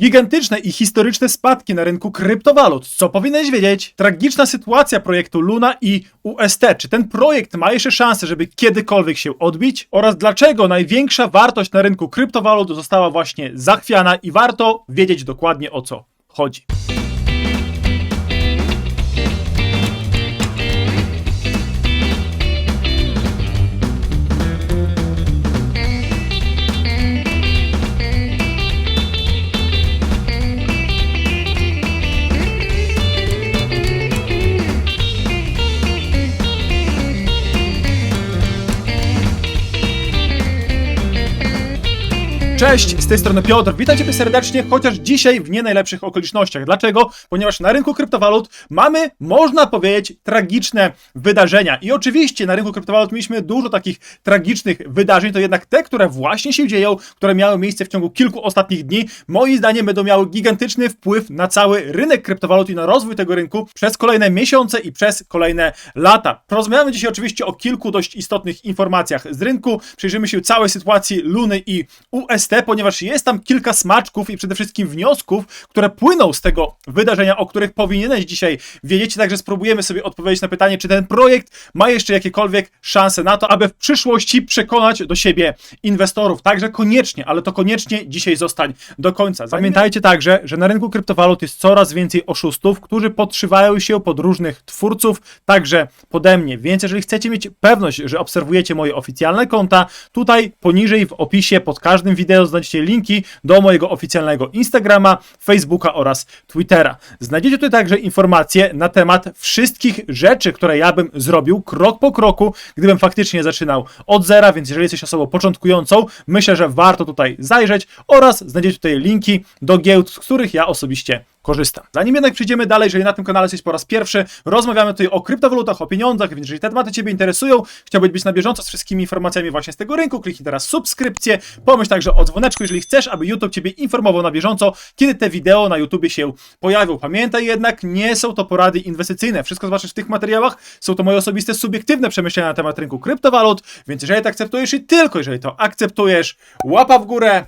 Gigantyczne i historyczne spadki na rynku kryptowalut. Co powinieneś wiedzieć? Tragiczna sytuacja projektu Luna i UST. Czy ten projekt ma jeszcze szansę, żeby kiedykolwiek się odbić? Oraz dlaczego największa wartość na rynku kryptowalut została właśnie zachwiana i warto wiedzieć dokładnie o co chodzi. Cześć, z tej strony Piotr. Witam Cię serdecznie, chociaż dzisiaj w nie najlepszych okolicznościach. Dlaczego? Ponieważ na rynku kryptowalut mamy, można powiedzieć, tragiczne wydarzenia. I oczywiście na rynku kryptowalut mieliśmy dużo takich tragicznych wydarzeń, to jednak te, które właśnie się dzieją, które miały miejsce w ciągu kilku ostatnich dni, moim zdaniem będą miały gigantyczny wpływ na cały rynek kryptowalut i na rozwój tego rynku przez kolejne miesiące i przez kolejne lata. Porozmawiamy dzisiaj oczywiście o kilku dość istotnych informacjach z rynku, przyjrzymy się całej sytuacji Luny i UST, ponieważ jest tam kilka smaczków i przede wszystkim wniosków, które płyną z tego wydarzenia, o których powinieneś dzisiaj wiedzieć. Także spróbujemy sobie odpowiedzieć na pytanie, czy ten projekt ma jeszcze jakiekolwiek szanse na to, aby w przyszłości przekonać do siebie inwestorów. Także koniecznie, ale to koniecznie dzisiaj zostań do końca. Pamiętajcie także, że na rynku kryptowalut jest coraz więcej oszustów, którzy podszywają się pod różnych twórców, także pode mnie. Więc jeżeli chcecie mieć pewność, że obserwujecie moje oficjalne konta, tutaj poniżej w opisie pod każdym wideo znajdziecie linki do mojego oficjalnego Instagrama, Facebooka oraz Twittera. Znajdziecie tutaj także informacje na temat wszystkich rzeczy, które ja bym zrobił krok po kroku, gdybym faktycznie zaczynał od zera, więc jeżeli jesteś osobą początkującą, myślę, że warto tutaj zajrzeć oraz znajdziecie tutaj linki do giełd, z których ja osobiście korzystam. Zanim jednak przejdziemy dalej, jeżeli na tym kanale jesteś po raz pierwszy, rozmawiamy tutaj o kryptowalutach, o pieniądzach, więc jeżeli te tematy Ciebie interesują, chciałbyś być na bieżąco z wszystkimi informacjami właśnie z tego rynku, kliknij teraz subskrypcję, pomyśl także o dzwoneczku, jeżeli chcesz, aby YouTube Ciebie informował na bieżąco, kiedy te wideo na YouTubie się pojawią. Pamiętaj jednak, nie są to porady inwestycyjne. Wszystko zobaczysz w tych materiałach, są to moje osobiste, subiektywne przemyślenia na temat rynku kryptowalut, więc jeżeli to akceptujesz i tylko jeżeli to akceptujesz, łapa w górę,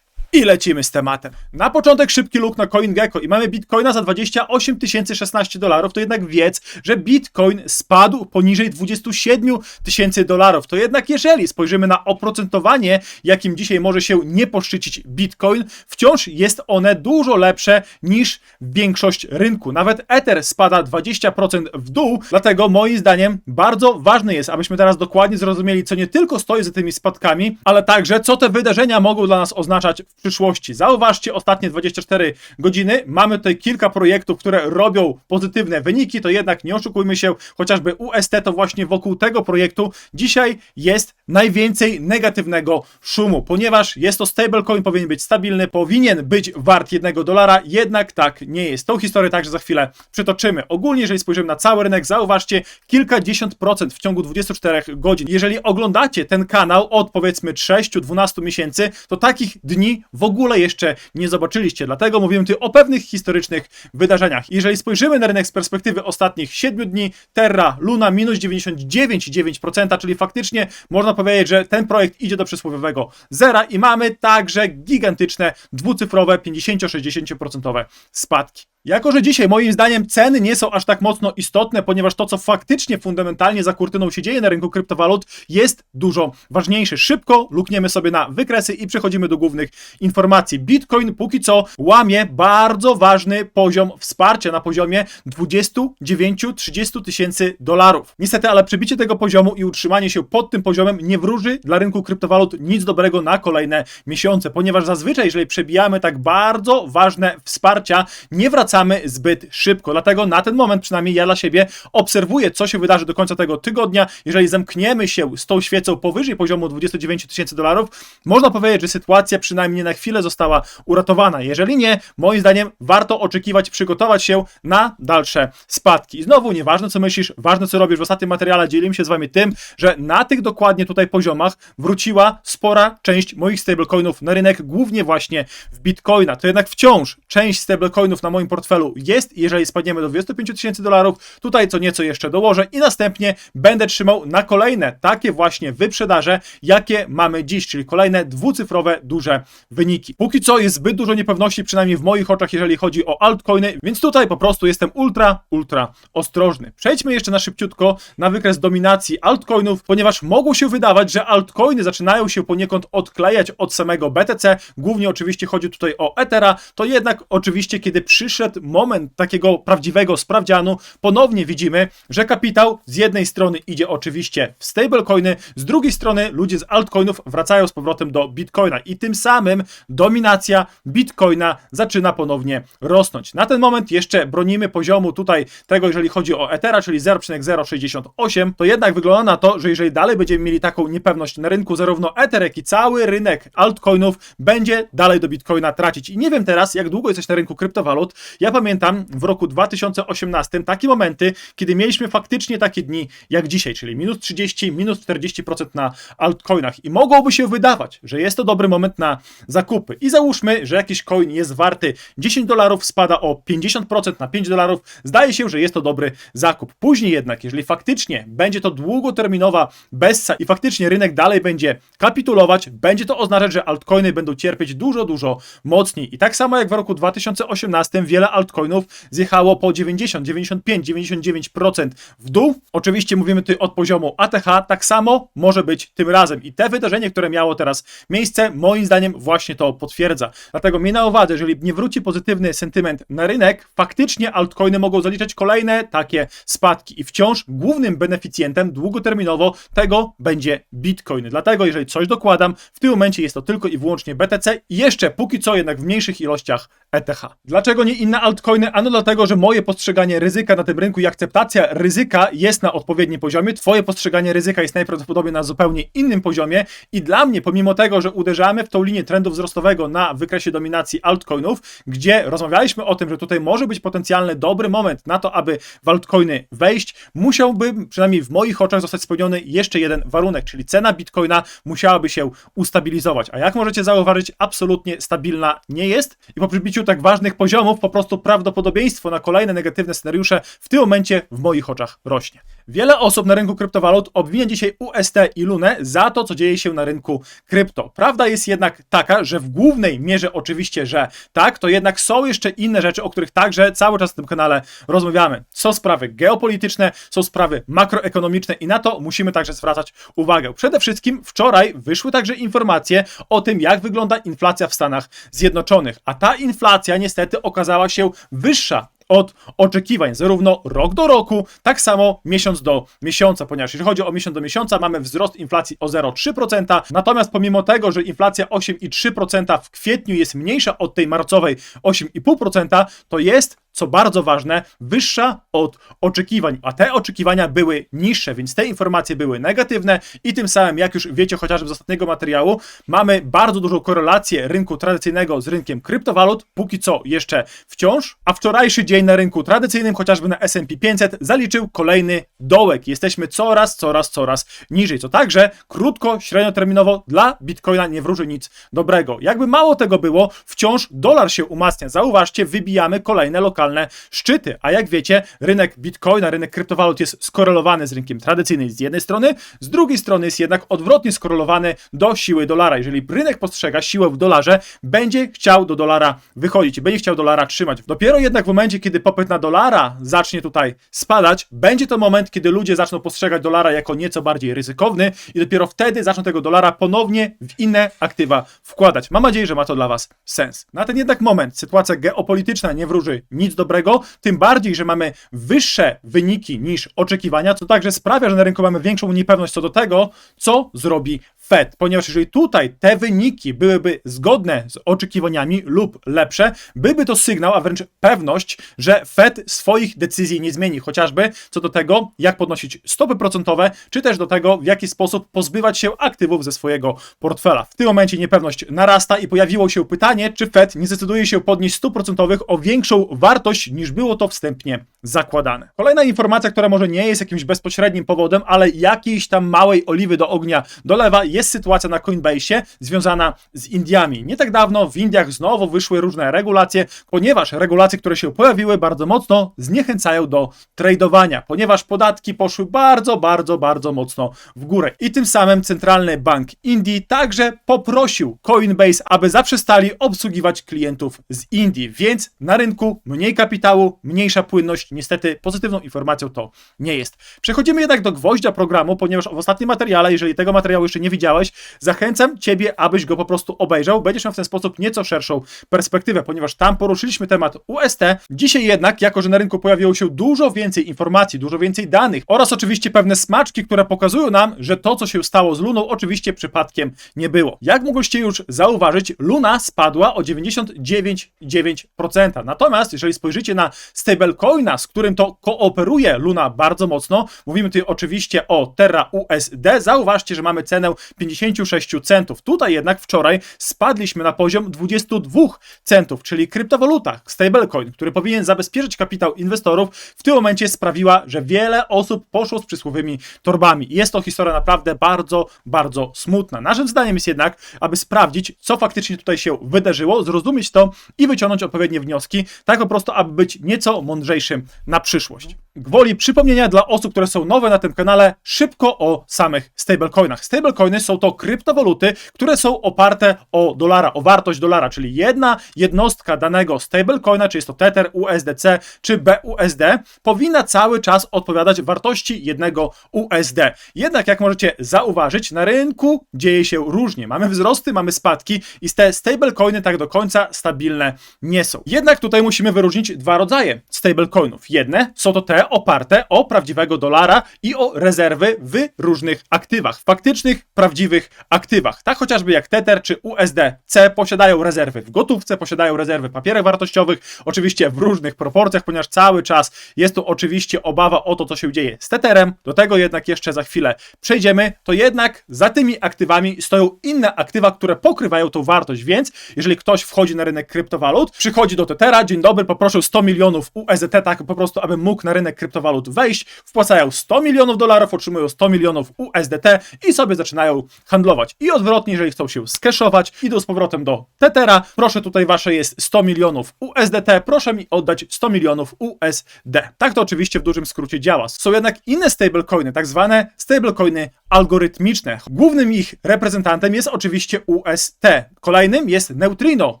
i lecimy z tematem. Na początek szybki look na CoinGecko i mamy Bitcoina za 28 016 dolarów, to jednak wiedz, że Bitcoin spadł poniżej 27 tysięcy dolarów. To jednak jeżeli spojrzymy na oprocentowanie, jakim dzisiaj może się nie poszczycić Bitcoin, wciąż jest one dużo lepsze niż większość rynku. Nawet Ether spada 20% w dół, dlatego moim zdaniem bardzo ważne jest, abyśmy teraz dokładnie zrozumieli, co nie tylko stoi za tymi spadkami, ale także co te wydarzenia mogą dla nas oznaczać w przyszłości. Zauważcie ostatnie 24 godziny. Mamy tutaj kilka projektów, które robią pozytywne wyniki, to jednak nie oszukujmy się, chociażby UST to właśnie wokół tego projektu dzisiaj jest najwięcej negatywnego szumu, ponieważ jest to stablecoin, powinien być stabilny, powinien być wart jednego dolara, jednak tak nie jest. Tą historię także za chwilę przytoczymy. Ogólnie, jeżeli spojrzymy na cały rynek, zauważcie kilkadziesiąt procent w ciągu 24 godzin. Jeżeli oglądacie ten kanał od powiedzmy 6-12 miesięcy, to takich dni w ogóle jeszcze nie zobaczyliście. Dlatego mówimy tu o pewnych historycznych wydarzeniach. Jeżeli spojrzymy na rynek z perspektywy ostatnich 7 dni, Terra, Luna minus 99,9%, czyli faktycznie można powiedzieć, że ten projekt idzie do przysłowiowego zera i mamy także gigantyczne dwucyfrowe 50-60% spadki. Jako, że dzisiaj moim zdaniem ceny nie są aż tak mocno istotne, ponieważ to, co faktycznie fundamentalnie za kurtyną się dzieje na rynku kryptowalut, jest dużo ważniejsze. Szybko lukniemy sobie na wykresy i przechodzimy do głównych informacji. Bitcoin póki co łamie bardzo ważny poziom wsparcia na poziomie 29-30 tysięcy dolarów. Niestety, ale przebicie tego poziomu i utrzymanie się pod tym poziomem nie wróży dla rynku kryptowalut nic dobrego na kolejne miesiące, ponieważ zazwyczaj, jeżeli przebijamy tak bardzo ważne wsparcia, nie wracamy zbyt szybko. Dlatego na ten moment przynajmniej ja dla siebie obserwuję, co się wydarzy do końca tego tygodnia. Jeżeli zamkniemy się z tą świecą powyżej poziomu 29 tysięcy dolarów, można powiedzieć, że sytuacja przynajmniej na chwilę została uratowana. Jeżeli nie, moim zdaniem warto oczekiwać, przygotować się na dalsze spadki. I znowu, nieważne co myślisz, ważne co robisz. W ostatnim materiale dzielimy się z wami tym, że na tych dokładnie tutaj poziomach wróciła spora część moich stablecoinów na rynek, głównie właśnie w Bitcoina. To jednak wciąż część stablecoinów na moim portfelu jest. Jeżeli spadniemy do 25 tysięcy dolarów, tutaj co nieco jeszcze dołożę i następnie będę trzymał na kolejne takie właśnie wyprzedaże, jakie mamy dziś, czyli kolejne dwucyfrowe, duże wyniki. Póki co jest zbyt dużo niepewności, przynajmniej w moich oczach, jeżeli chodzi o altcoiny, więc tutaj po prostu jestem ultra, ultra ostrożny. Przejdźmy jeszcze na szybciutko na wykres dominacji altcoinów, ponieważ mogło się wydawać, że altcoiny zaczynają się poniekąd odklejać od samego BTC, głównie oczywiście chodzi tutaj o Ethera, to jednak oczywiście kiedy przyszedł moment takiego prawdziwego sprawdzianu, ponownie widzimy, że kapitał z jednej strony idzie oczywiście w stablecoiny, z drugiej strony ludzie z altcoinów wracają z powrotem do Bitcoina i tym samym dominacja Bitcoina zaczyna ponownie rosnąć. Na ten moment jeszcze bronimy poziomu tutaj tego, jeżeli chodzi o Ethera, czyli 0,068, to jednak wygląda na to, że jeżeli dalej będziemy mieli taką niepewność na rynku, zarówno Ether, jak i cały rynek altcoinów będzie dalej do Bitcoina tracić. I nie wiem teraz, jak długo jesteś na rynku kryptowalut. Ja pamiętam w roku 2018 takie momenty, kiedy mieliśmy faktycznie takie dni jak dzisiaj, czyli minus 30, minus 40% na altcoinach. I mogłoby się wydawać, że jest to dobry moment na zakupy. I załóżmy, że jakiś coin jest warty 10 dolarów, spada o 50% na 5 dolarów. Zdaje się, że jest to dobry zakup. Później jednak, jeżeli faktycznie będzie to długoterminowa bessa i faktycznie rynek dalej będzie kapitulować, będzie to oznaczać, że altcoiny będą cierpieć dużo, dużo mocniej. I tak samo jak w roku 2018 wiele altcoinów zjechało po 90, 95, 99% w dół. Oczywiście mówimy tutaj od poziomu ATH, tak samo może być tym razem. I te wydarzenie, które miało teraz miejsce, moim zdaniem właśnie to potwierdza. Dlatego mi na uwadze, jeżeli nie wróci pozytywny sentyment na rynek, faktycznie altcoiny mogą zaliczać kolejne takie spadki. I wciąż głównym beneficjentem długoterminowo tego będzie Bitcoin. Dlatego, jeżeli coś dokładam, w tym momencie jest to tylko i wyłącznie BTC i jeszcze póki co jednak w mniejszych ilościach ETH. Dlaczego nie inne altcoiny? Ano dlatego, że moje postrzeganie ryzyka na tym rynku i akceptacja ryzyka jest na odpowiednim poziomie. Twoje postrzeganie ryzyka jest najprawdopodobniej na zupełnie innym poziomie i dla mnie, pomimo tego, że uderzamy w tą linię trendu wzrostowego na wykresie dominacji altcoinów, gdzie rozmawialiśmy o tym, że tutaj może być potencjalny dobry moment na to, aby w altcoiny wejść, musiałby przynajmniej w moich oczach zostać spełniony jeszcze jeden warunek, czyli cena bitcoina musiałaby się ustabilizować. A jak możecie zauważyć, absolutnie stabilna nie jest i po przybiciu tak ważnych poziomów po prostu prawdopodobieństwo na kolejne negatywne scenariusze w tym momencie w moich oczach rośnie. Wiele osób na rynku kryptowalut obwinia dzisiaj UST i Lunę za to, co dzieje się na rynku krypto. Prawda jest jednak taka, że w głównej mierze oczywiście, że tak, to jednak są jeszcze inne rzeczy, o których także cały czas w tym kanale rozmawiamy. Są sprawy geopolityczne, są sprawy makroekonomiczne i na to musimy także zwracać uwagę. Przede wszystkim wczoraj wyszły także informacje o tym, jak wygląda inflacja w Stanach Zjednoczonych, a ta inflacja niestety okazała się wyższa od oczekiwań, zarówno rok do roku, tak samo miesiąc do miesiąca, ponieważ jeżeli chodzi o miesiąc do miesiąca, mamy wzrost inflacji o 0,3%, natomiast pomimo tego, że inflacja 8,3% w kwietniu jest mniejsza od tej marcowej 8,5%, to jest co bardzo ważne, wyższa od oczekiwań, a te oczekiwania były niższe, więc te informacje były negatywne i tym samym, jak już wiecie chociażby z ostatniego materiału, mamy bardzo dużą korelację rynku tradycyjnego z rynkiem kryptowalut, póki co jeszcze wciąż, a wczorajszy dzień na rynku tradycyjnym, chociażby na S&P 500, zaliczył kolejny dołek. Jesteśmy coraz, coraz, coraz niżej, co także krótko, średnioterminowo dla Bitcoina nie wróży nic dobrego. Jakby mało tego było, wciąż dolar się umacnia. Zauważcie, wybijamy kolejne lokalne szczyty. A jak wiecie, rynek bitcoina, rynek kryptowalut jest skorelowany z rynkiem tradycyjnym z jednej strony, z drugiej strony jest jednak odwrotnie skorelowany do siły dolara. Jeżeli rynek postrzega siłę w dolarze, będzie chciał do dolara wychodzić będzie chciał dolara trzymać. Dopiero jednak w momencie, kiedy popyt na dolara zacznie tutaj spadać, będzie to moment, kiedy ludzie zaczną postrzegać dolara jako nieco bardziej ryzykowny i dopiero wtedy zaczną tego dolara ponownie w inne aktywa wkładać. Mam nadzieję, że ma to dla Was sens. Na ten jednak moment sytuacja geopolityczna nie wróży nic dobrego, tym bardziej, że mamy wyższe wyniki niż oczekiwania, co także sprawia, że na rynku mamy większą niepewność co do tego, co zrobi Fed, ponieważ jeżeli tutaj te wyniki byłyby zgodne z oczekiwaniami lub lepsze, byłby to sygnał, a wręcz pewność, że Fed swoich decyzji nie zmieni, chociażby co do tego, jak podnosić stopy procentowe, czy też do tego, w jaki sposób pozbywać się aktywów ze swojego portfela. W tym momencie niepewność narasta i pojawiło się pytanie, czy Fed nie zdecyduje się podnieść stóp procentowych o większą wartość wartość niż było to wstępnie zakładane. Kolejna informacja, która może nie jest jakimś bezpośrednim powodem, ale jakiejś tam małej oliwy do ognia dolewa, jest sytuacja na Coinbase związana z Indiami. Nie tak dawno w Indiach znowu wyszły różne regulacje, ponieważ regulacje, które się pojawiły, bardzo mocno zniechęcają do tradowania, ponieważ podatki poszły bardzo, bardzo, bardzo mocno w górę. I tym samym Centralny Bank Indii także poprosił Coinbase, aby zaprzestali obsługiwać klientów z Indii, więc na rynku mniej kapitału, mniejsza płynność. Niestety pozytywną informacją to nie jest. Przechodzimy jednak do gwoździa programu, ponieważ w ostatnim materiale, jeżeli tego materiału jeszcze nie widziałeś, zachęcam Ciebie, abyś go po prostu obejrzał. Będziesz miał w ten sposób nieco szerszą perspektywę, ponieważ tam poruszyliśmy temat UST. Dzisiaj jednak, jako że na rynku pojawiło się dużo więcej informacji, dużo więcej danych oraz oczywiście pewne smaczki, które pokazują nam, że to, co się stało z Luną, oczywiście przypadkiem nie było. Jak mogliście już zauważyć, Luna spadła o 99,9%. Natomiast jeżeli spojrzycie na stablecoina, z którym to kooperuje Luna bardzo mocno, mówimy tutaj oczywiście o Terra USD, zauważcie, że mamy cenę 56 centów. Tutaj jednak wczoraj spadliśmy na poziom 22 centów, czyli kryptowaluta, stablecoin, który powinien zabezpieczyć kapitał inwestorów, w tym momencie sprawiła, że wiele osób poszło z przysłowymi torbami. Jest to historia naprawdę bardzo, bardzo smutna. Naszym zdaniem jest jednak, aby sprawdzić, co faktycznie tutaj się wydarzyło, zrozumieć to i wyciągnąć odpowiednie wnioski, tak po prostu, aby być nieco mądrzejszym na przyszłość. Gwoli przypomnienia dla osób, które są nowe na tym kanale, szybko o samych stablecoinach. Stablecoiny są to kryptowaluty, które są oparte o dolara, o wartość dolara, czyli jedna jednostka danego stablecoina, czy jest to Tether, USDC czy BUSD, powinna cały czas odpowiadać wartości jednego USD. Jednak jak możecie zauważyć, na rynku dzieje się różnie. Mamy wzrosty, mamy spadki i te stablecoiny tak do końca stabilne nie są. Jednak tutaj musimy wyróżnić dwa rodzaje stablecoinów. Jedne są to te oparte o prawdziwego dolara i o rezerwy w różnych aktywach, faktycznych, prawdziwych aktywach. Tak chociażby jak Tether czy USDC posiadają rezerwy w gotówce, posiadają rezerwy w papierach wartościowych, oczywiście w różnych proporcjach, ponieważ cały czas jest tu oczywiście obawa o to, co się dzieje z Tetherem. Do tego jednak jeszcze za chwilę przejdziemy. To jednak za tymi aktywami stoją inne aktywa, które pokrywają tą wartość, więc jeżeli ktoś wchodzi na rynek kryptowalut, przychodzi do Tethera, dzień dobry, poproszę 100 milionów USDT, tak po prostu, aby mógł na rynek kryptowalut wejść, wpłacają 100 milionów dolarów, otrzymują 100 milionów USDT i sobie zaczynają handlować. I odwrotnie, jeżeli chcą się skeszować, idą z powrotem do Tethera, proszę tutaj wasze jest 100 milionów USDT, proszę mi oddać 100 milionów USD. Tak to oczywiście w dużym skrócie działa. Są jednak inne stablecoiny, tak zwane stablecoiny algorytmiczne. Głównym ich reprezentantem jest oczywiście UST. Kolejnym jest Neutrino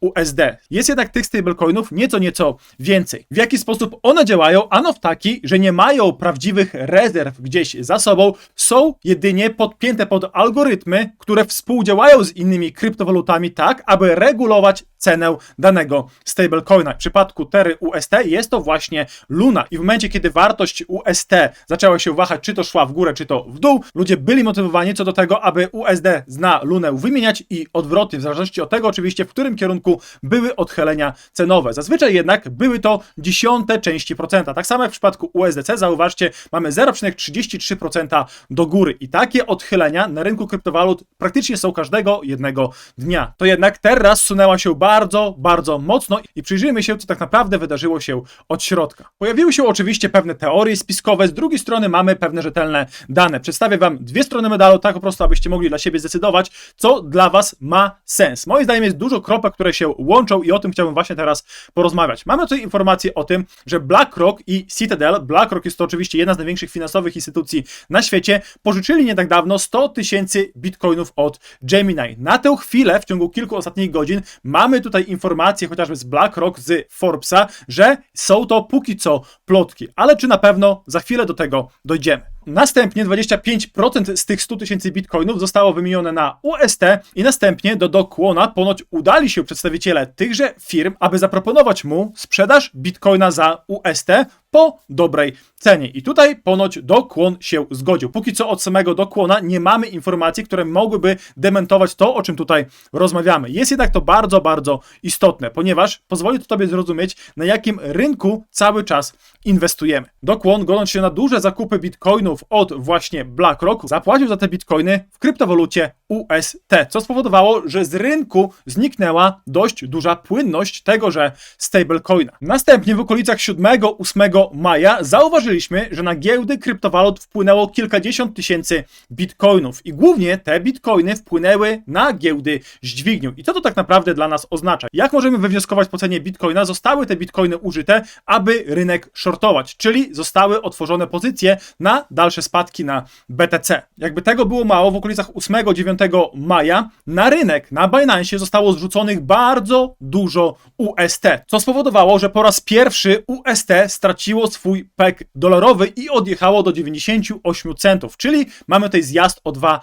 USD. Jest jednak tych stablecoinów nieco, nieco więcej. W jaki sposób one działają? Ano w taki, że nie mają prawdziwych rezerw gdzieś za sobą, są jedynie podpięte pod algorytmy, które współdziałają z innymi kryptowalutami tak, aby regulować cenę danego stablecoina. W przypadku Tery UST jest to właśnie Luna. I w momencie, kiedy wartość UST zaczęła się wahać, czy to szła w górę, czy to w dół, ludzie byli motywowani co do tego, aby USD na Lunę wymieniać i odwrotnie, w zależności od tego oczywiście, w którym kierunku były odchylenia cenowe. Zazwyczaj jednak były to dziesiąte części procenta. Tak samo jak w przypadku USDC, zauważcie, mamy 0,33% do góry i takie odchylenia na rynku kryptowalut praktycznie są każdego jednego dnia. To jednak teraz sunęła się bardzo, bardzo mocno i przyjrzyjmy się, co tak naprawdę wydarzyło się od środka. Pojawiły się oczywiście pewne teorie spiskowe, z drugiej strony mamy pewne rzetelne dane. Przedstawię Wam dwie strony medalu, tak po prostu, abyście mogli dla siebie zdecydować, co dla Was ma sens. Moim zdaniem jest dużo kropek, które się łączą i o tym chciałbym właśnie teraz porozmawiać. Mamy tutaj informacje o tym, że BlackRock i Citadel, BlackRock jest to oczywiście jedna z największych finansowych instytucji na świecie, pożyczyli nie tak dawno 100 tysięcy bitcoinów od Gemini. Na tę chwilę, w ciągu kilku ostatnich godzin, mamy tutaj informacje chociażby z BlackRock, z Forbesa, że są to póki co plotki. Ale czy na pewno za chwilę do tego dojdziemy? Następnie 25% z tych 100 tysięcy bitcoinów zostało wymienione na UST i następnie do Dokłona ponoć udali się przedstawiciele tychże firm, aby zaproponować mu sprzedaż bitcoina za UST po dobrej cenie. I tutaj ponoć dokłon się zgodził. Póki co od samego dokłona nie mamy informacji, które mogłyby dementować to, o czym tutaj rozmawiamy. Jest jednak to bardzo, bardzo istotne, ponieważ pozwoli to Tobie zrozumieć, na jakim rynku cały czas inwestujemy. Dokłon, godząc się na duże zakupy bitcoinów od właśnie BlackRock, zapłacił za te bitcoiny w kryptowalucie UST, co spowodowało, że z rynku zniknęła dość duża płynność tegoże stablecoina. Następnie w okolicach 7-8 maja zauważyliśmy, że na giełdy kryptowalut wpłynęło kilkadziesiąt tysięcy bitcoinów i głównie te bitcoiny wpłynęły na giełdy z dźwignią. I co to tak naprawdę dla nas oznacza? Jak możemy wywnioskować po cenie bitcoina? Zostały te bitcoiny użyte, aby rynek shortować, czyli zostały otworzone pozycje na dalsze spadki na BTC. Jakby tego było mało, w okolicach 8-9 maja na rynek, na Binance zostało zrzuconych bardzo dużo UST, co spowodowało, że po raz pierwszy UST straciło swój pek dolarowy i odjechało do 98 centów, czyli mamy tutaj zjazd o 2%.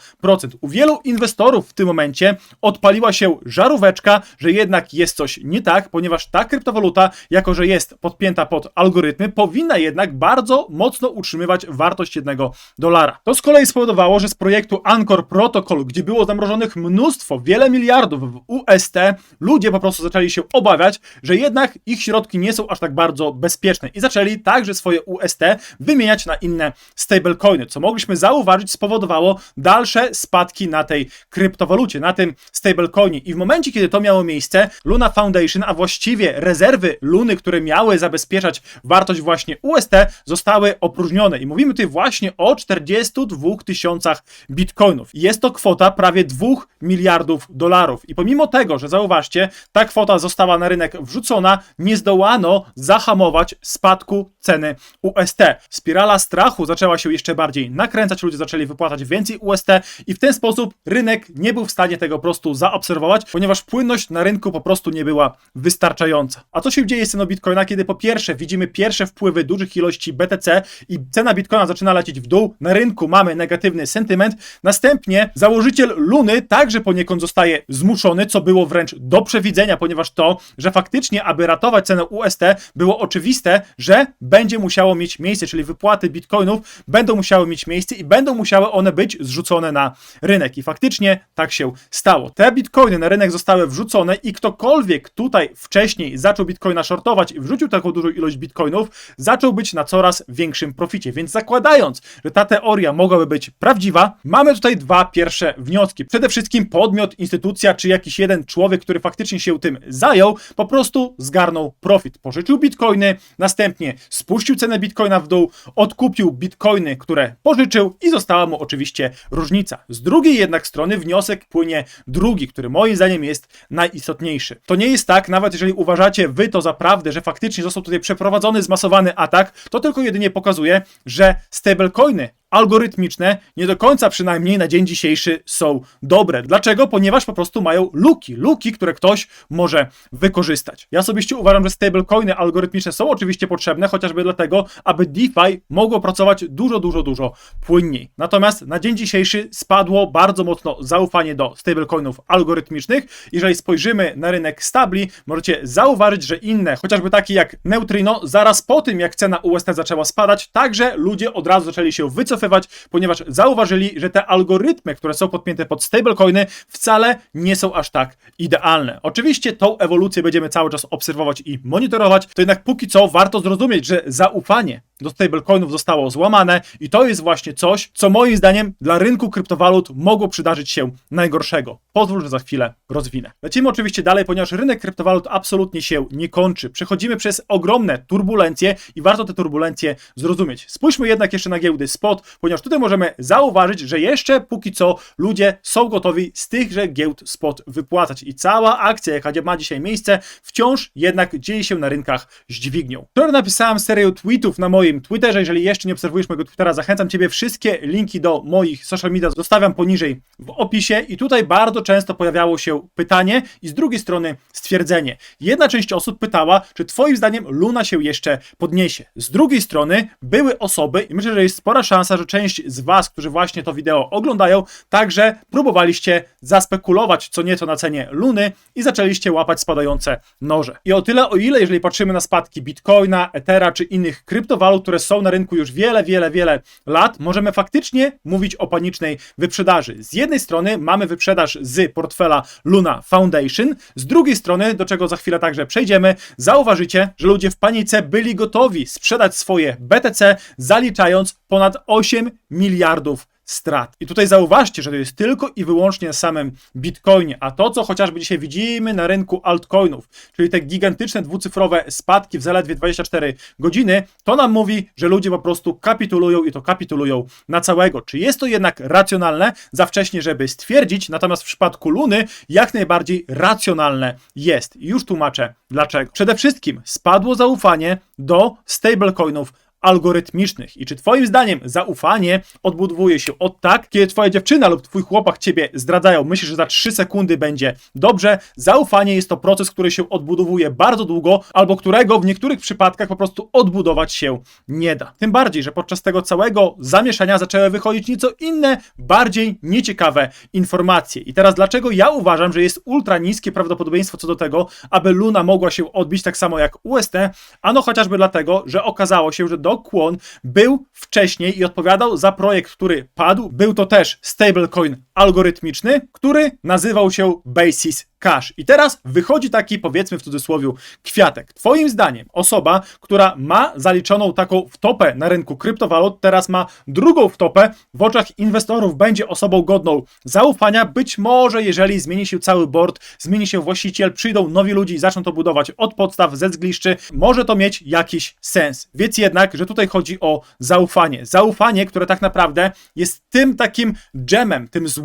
U wielu inwestorów w tym momencie odpaliła się żaróweczka, że jednak jest coś nie tak, ponieważ ta kryptowaluta, jako że jest podpięta pod algorytmy, powinna jednak bardzo mocno utrzymywać wartość jednego dolara. To z kolei spowodowało, że z projektu Anchor Protocol, gdzie było zamrożonych mnóstwo, wiele miliardów w UST, ludzie po prostu zaczęli się obawiać, że jednak ich środki nie są aż tak bardzo bezpieczne i zaczęli także swoje UST wymieniać na inne stablecoiny, co mogliśmy zauważyć spowodowało dalsze spadki na tej kryptowalucie, na tym stablecoinie. I w momencie, kiedy to miało miejsce, Luna Foundation, a właściwie rezerwy Luny, które miały zabezpieczać wartość właśnie UST, zostały opróżnione. I mówimy tutaj właśnie o 42 tysiącach bitcoinów. Jest to kwota prawie 2 miliardów dolarów. I pomimo tego, że zauważcie, ta kwota została na rynek wrzucona, nie zdołano zahamować spadku ceny UST. Spirala strachu zaczęła się jeszcze bardziej nakręcać, ludzie zaczęli wypłacać więcej UST i w ten sposób rynek nie był w stanie tego po prostu zaobserwować, ponieważ płynność na rynku po prostu nie była wystarczająca. A co się dzieje z ceną Bitcoina, kiedy po pierwsze widzimy pierwsze wpływy dużych ilości BTC i cena Bitcoina zaczyna lecieć w dół, na rynku mamy negatywny sentyment, następnie założyciel Luny także poniekąd zostaje zmuszony, co było wręcz do przewidzenia, ponieważ to, że faktycznie, aby ratować cenę UST, było oczywiste, że będzie musiało mieć miejsce, czyli wypłaty bitcoinów będą musiały mieć miejsce i będą musiały one być zrzucone na rynek. I faktycznie tak się stało. Te bitcoiny na rynek zostały wrzucone i ktokolwiek tutaj wcześniej zaczął bitcoina shortować i wrzucił taką dużą ilość bitcoinów, zaczął być na coraz większym proficie. Więc zakładając, że ta teoria mogłaby być prawdziwa, mamy tutaj dwa pierwsze wnioski. Przede wszystkim podmiot, instytucja czy jakiś jeden człowiek, który faktycznie się tym zajął, po prostu zgarnął profit. Pożyczył bitcoiny, następnie spuścił cenę bitcoina w dół, odkupił bitcoiny, które pożyczył i została mu oczywiście różnica. Z drugiej jednak strony wniosek płynie drugi, który moim zdaniem jest najistotniejszy. To nie jest tak, nawet jeżeli uważacie wy to za prawdę, że faktycznie został tutaj przeprowadzony zmasowany atak, to tylko jedynie pokazuje, że stablecoiny algorytmiczne nie do końca przynajmniej na dzień dzisiejszy są dobre. Dlaczego? Ponieważ po prostu mają luki, luki, które ktoś może wykorzystać. Ja osobiście uważam, że stablecoiny algorytmiczne są oczywiście potrzebne, chociażby dlatego, aby DeFi mogło pracować dużo, dużo, dużo płynniej. Natomiast na dzień dzisiejszy spadło bardzo mocno zaufanie do stablecoinów algorytmicznych. Jeżeli spojrzymy na rynek stabli, możecie zauważyć, że inne, chociażby takie jak Neutrino, zaraz po tym jak cena UST zaczęła spadać, także ludzie od razu zaczęli się wycofywać ponieważ zauważyli, że te algorytmy, które są podpięte pod stablecoiny, wcale nie są aż tak idealne. Oczywiście tą ewolucję będziemy cały czas obserwować i monitorować, to jednak póki co warto zrozumieć, że zaufanie do stablecoinów zostało złamane i to jest właśnie coś, co moim zdaniem dla rynku kryptowalut mogło przydarzyć się najgorszego. Pozwól, że za chwilę rozwinę. Lecimy oczywiście dalej, ponieważ rynek kryptowalut absolutnie się nie kończy. Przechodzimy przez ogromne turbulencje i warto te turbulencje zrozumieć. Spójrzmy jednak jeszcze na giełdy spot, ponieważ tutaj możemy zauważyć, że jeszcze póki co ludzie są gotowi z tychże giełd spot wypłacać i cała akcja, jaka ma dzisiaj miejsce, wciąż jednak dzieje się na rynkach z dźwignią. Wczoraj napisałem serię tweetów na swoim Twitterze. Jeżeli jeszcze nie obserwujesz mojego Twittera, zachęcam Ciebie. Wszystkie linki do moich social media zostawiam poniżej w opisie. I tutaj bardzo często pojawiało się pytanie i z drugiej strony stwierdzenie. Jedna część osób pytała, czy Twoim zdaniem Luna się jeszcze podniesie. Z drugiej strony były osoby, i myślę, że jest spora szansa, że część z Was, którzy właśnie to wideo oglądają, także próbowaliście zaspekulować co nieco na cenie Luny i zaczęliście łapać spadające noże. I o tyle, o ile, jeżeli patrzymy na spadki Bitcoina, Ethera czy innych kryptowalut, które są na rynku już wiele, wiele, wiele lat, możemy faktycznie mówić o panicznej wyprzedaży. Z jednej strony mamy wyprzedaż z portfela Luna Foundation, z drugiej strony, do czego za chwilę także przejdziemy, zauważycie, że ludzie w panice byli gotowi sprzedać swoje BTC, zaliczając ponad 8 miliardów strat. I tutaj zauważcie, że to jest tylko i wyłącznie na samym Bitcoinie, a to, co chociażby dzisiaj widzimy na rynku altcoinów, czyli te gigantyczne dwucyfrowe spadki w zaledwie 24 godziny, to nam mówi, że ludzie po prostu kapitulują i to kapitulują na całego. Czy jest to jednak racjonalne? Za wcześnie, żeby stwierdzić, natomiast w przypadku Luny jak najbardziej racjonalne jest. I już tłumaczę dlaczego. Przede wszystkim spadło zaufanie do stablecoinów algorytmicznych. I czy Twoim zdaniem zaufanie odbudowuje się od tak, kiedy Twoja dziewczyna lub Twój chłopak Ciebie zdradzają, myślisz, że za 3 sekundy będzie dobrze? Zaufanie jest to proces, który się odbudowuje bardzo długo, albo którego w niektórych przypadkach po prostu odbudować się nie da. Tym bardziej, że podczas tego całego zamieszania zaczęły wychodzić nieco inne, bardziej nieciekawe informacje. I teraz dlaczego ja uważam, że jest ultra niskie prawdopodobieństwo co do tego, aby Luna mogła się odbić tak samo jak UST? Ano chociażby dlatego, że okazało się, że do Kwon był wcześniej i odpowiadał za projekt, który padł. Był to też stablecoin algorytmiczny, który nazywał się Basis Cash. I teraz wychodzi taki, powiedzmy w cudzysłowie, kwiatek. Twoim zdaniem osoba, która ma zaliczoną taką wtopę na rynku kryptowalut, teraz ma drugą wtopę, w oczach inwestorów będzie osobą godną zaufania. Być może, jeżeli zmieni się cały board, zmieni się właściciel, przyjdą nowi ludzie i zaczną to budować od podstaw, ze zgliszczy, może to mieć jakiś sens. Więc jednak, że tutaj chodzi o zaufanie. Zaufanie, które tak naprawdę jest tym takim gemem, tym złotem,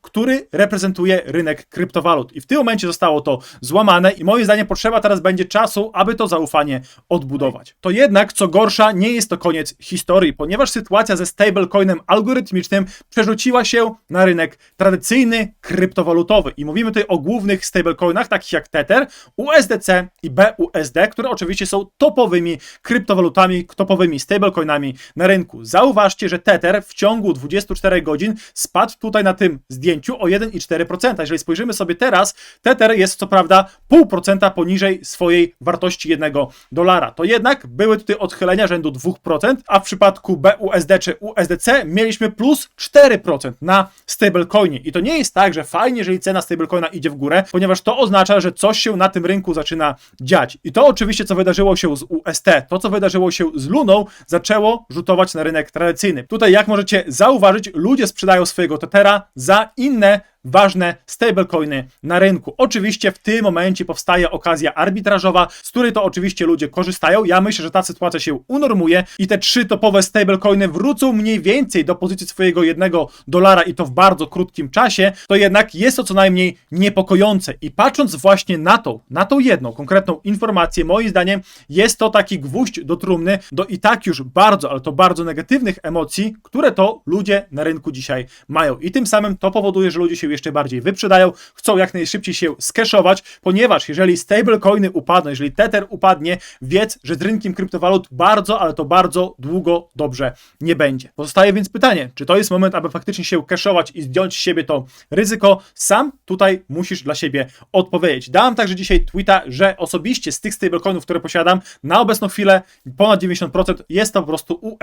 który reprezentuje rynek kryptowalut. I w tym momencie zostało to złamane i moim zdaniem potrzeba teraz będzie czasu, aby to zaufanie odbudować. To jednak, co gorsza, nie jest to koniec historii, ponieważ sytuacja ze stablecoinem algorytmicznym przerzuciła się na rynek tradycyjny, kryptowalutowy. I mówimy tutaj o głównych stablecoinach, takich jak Tether, USDC i BUSD, które oczywiście są topowymi kryptowalutami, topowymi stablecoinami na rynku. Zauważcie, że Tether w ciągu 24 godzin spadł tutaj na tym zdjęciu o 1,4%. Jeżeli spojrzymy sobie teraz, Tether jest co prawda 0,5% poniżej swojej wartości 1 dolara. To jednak były tutaj odchylenia rzędu 2%, a w przypadku BUSD czy USDC mieliśmy plus 4% na stablecoinie. I to nie jest tak, że fajnie, jeżeli cena stablecoina idzie w górę, ponieważ to oznacza, że coś się na tym rynku zaczyna dziać. I to oczywiście, co wydarzyło się z UST, to co wydarzyło się z Luną, zaczęło rzutować na rynek tradycyjny. Tutaj, jak możecie zauważyć, ludzie sprzedają swojego Tethera za inne ważne stablecoiny na rynku. Oczywiście w tym momencie powstaje okazja arbitrażowa, z której to oczywiście ludzie korzystają. Ja myślę, że ta sytuacja się unormuje i te trzy topowe stablecoiny wrócą mniej więcej do pozycji swojego jednego dolara i to w bardzo krótkim czasie, to jednak jest to co najmniej niepokojące. I patrząc właśnie na tą, na tą jedną konkretną informację, moim zdaniem jest to taki gwóźdź do trumny do i tak już bardzo, ale to bardzo negatywnych emocji, które to ludzie na rynku dzisiaj mają. I tym samym to powoduje, że ludzie się jeszcze bardziej wyprzedają, chcą jak najszybciej się skeszować, ponieważ jeżeli stablecoiny upadną, jeżeli Tether upadnie, wiedz, że z rynkiem kryptowalut bardzo, ale to bardzo długo dobrze nie będzie. Pozostaje więc pytanie, czy to jest moment, aby faktycznie się keszować i zdjąć z siebie to ryzyko? Sam tutaj musisz dla siebie odpowiedzieć. Dałem także dzisiaj tweeta, że osobiście z tych stablecoinów, które posiadam, na obecną chwilę ponad 90% jest to po prostu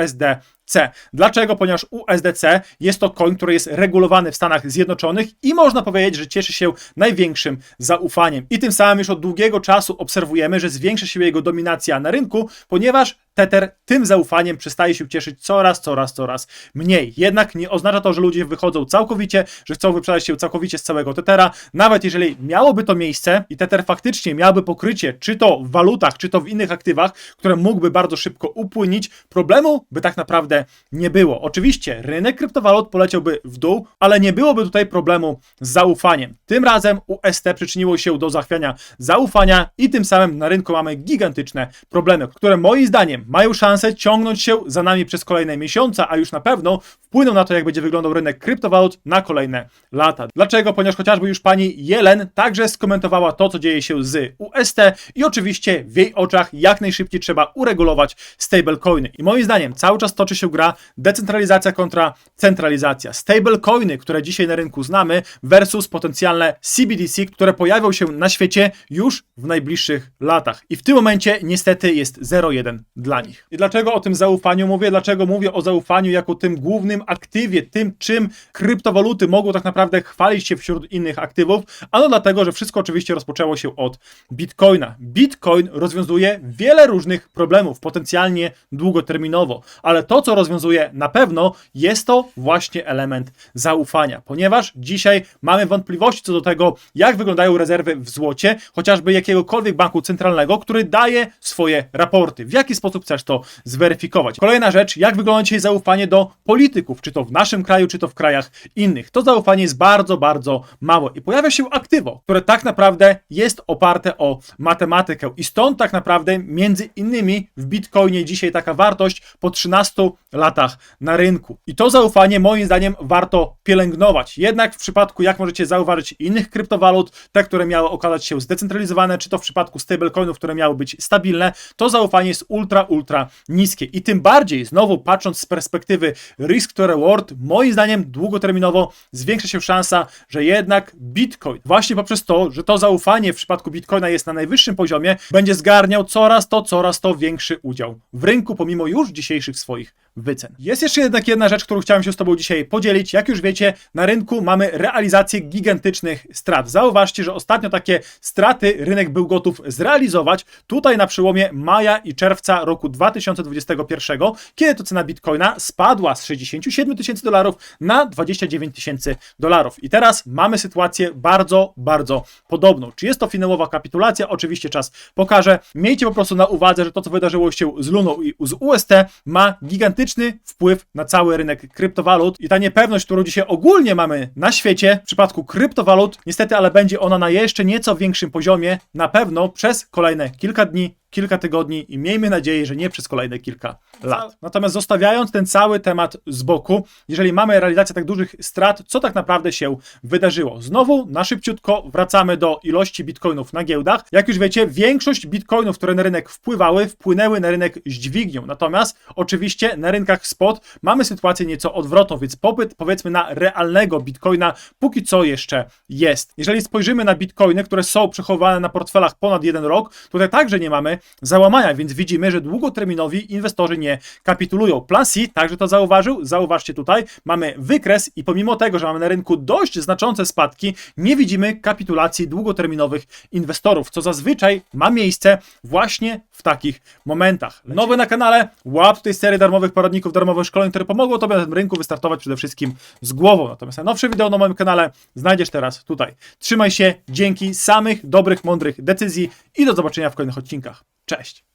Dlaczego? Ponieważ USDC jest to coin, który jest regulowany w Stanach Zjednoczonych i można powiedzieć, że cieszy się największym zaufaniem. I tym samym już od długiego czasu obserwujemy, że zwiększa się jego dominacja na rynku, ponieważ Tether tym zaufaniem przestaje się cieszyć coraz, coraz, coraz mniej. Jednak nie oznacza to, że ludzie wychodzą całkowicie, że chcą wyprzedać się całkowicie z całego Tethera. Nawet jeżeli miałoby to miejsce i Tether faktycznie miałby pokrycie, czy to w walutach, czy to w innych aktywach, które mógłby bardzo szybko upłynić, problemu by tak naprawdę nie było. Oczywiście rynek kryptowalut poleciałby w dół, ale nie byłoby tutaj problemu z zaufaniem. Tym razem UST przyczyniło się do zachwiania zaufania i tym samym na rynku mamy gigantyczne problemy, które moim zdaniem mają szansę ciągnąć się za nami przez kolejne miesiące, a już na pewno wpłyną na to, jak będzie wyglądał rynek kryptowalut na kolejne lata. Dlaczego? Ponieważ chociażby już pani Jelen także skomentowała to, co dzieje się z UST i oczywiście w jej oczach jak najszybciej trzeba uregulować stablecoiny. I moim zdaniem cały czas toczy się gra decentralizacja kontra centralizacja. Stablecoiny, które dzisiaj na rynku znamy versus potencjalne CBDC, które pojawią się na świecie już w najbliższych latach. I w tym momencie niestety jest 0,1 dla nich. I dlaczego o tym zaufaniu mówię? Dlaczego mówię o zaufaniu jako tym głównym aktywie, tym czym kryptowaluty mogą tak naprawdę chwalić się wśród innych aktywów? Ano dlatego, że wszystko oczywiście rozpoczęło się od Bitcoina. Bitcoin rozwiązuje wiele różnych problemów, potencjalnie długoterminowo, ale to, co rozwiązuje na pewno, jest to właśnie element zaufania, ponieważ dzisiaj mamy wątpliwości co do tego, jak wyglądają rezerwy w złocie, chociażby jakiegokolwiek banku centralnego, który daje swoje raporty. W jaki sposób chcesz to zweryfikować? Kolejna rzecz, jak wygląda dzisiaj zaufanie do polityków, czy to w naszym kraju, czy to w krajach innych. To zaufanie jest bardzo, bardzo małe i pojawia się aktywo, które tak naprawdę jest oparte o matematykę i stąd tak naprawdę między innymi w Bitcoinie dzisiaj taka wartość po 13 latach na rynku. I to zaufanie moim zdaniem warto pielęgnować. Jednak w przypadku, jak możecie zauważyć, innych kryptowalut, te, które miały okazać się zdecentralizowane, czy to w przypadku stablecoinów, które miały być stabilne, to zaufanie jest ultra, ultra niskie. I tym bardziej, znowu patrząc z perspektywy risk to reward, moim zdaniem długoterminowo zwiększa się szansa, że jednak Bitcoin, właśnie poprzez to, że to zaufanie w przypadku Bitcoina jest na najwyższym poziomie, będzie zgarniał coraz to, coraz to większy udział w rynku, pomimo już dzisiejszych swoich wycen. Jest jeszcze jednak jedna rzecz, którą chciałem się z Tobą dzisiaj podzielić. Jak już wiecie, na rynku mamy realizację gigantycznych strat. Zauważcie, że ostatnio takie straty rynek był gotów zrealizować tutaj na przełomie maja i czerwca roku 2021, kiedy to cena bitcoina spadła z 67 tysięcy dolarów na 29 tysięcy dolarów. I teraz mamy sytuację bardzo, bardzo podobną. Czy jest to finałowa kapitulacja? Oczywiście czas pokaże. Miejcie po prostu na uwadze, że to, co wydarzyło się z Luną i z UST, ma gigantyczny wpływ na cały rynek kryptowalut i ta niepewność, którą dzisiaj ogólnie mamy na świecie w przypadku kryptowalut, niestety, ale będzie ona na jeszcze nieco większym poziomie, na pewno przez kolejne kilka dni, kilka tygodni i miejmy nadzieję, że nie przez kolejne kilka lat. Natomiast zostawiając ten cały temat z boku, jeżeli mamy realizację tak dużych strat, co tak naprawdę się wydarzyło? Znowu na szybciutko wracamy do ilości bitcoinów na giełdach. Jak już wiecie, większość bitcoinów, które na rynek wpływały, wpłynęły na rynek z dźwignią. Natomiast oczywiście na rynkach spot mamy sytuację nieco odwrotną, więc popyt powiedzmy na realnego bitcoina póki co jeszcze jest. Jeżeli spojrzymy na bitcoiny, które są przechowywane na portfelach ponad jeden rok, tutaj także nie mamy załamania, więc widzimy, że długoterminowi inwestorzy nie kapitulują. Plan C także to zauważył. Zauważcie tutaj, mamy wykres i pomimo tego, że mamy na rynku dość znaczące spadki, nie widzimy kapitulacji długoterminowych inwestorów, co zazwyczaj ma miejsce właśnie w takich momentach. Nowy na kanale, łap tej serii darmowych poradników, darmowych szkoleń, które pomogą Tobie na tym rynku wystartować przede wszystkim z głową. Natomiast najnowsze wideo na moim kanale znajdziesz teraz tutaj. Trzymaj się, dzięki samych dobrych, mądrych decyzji i do zobaczenia w kolejnych odcinkach. Cześć!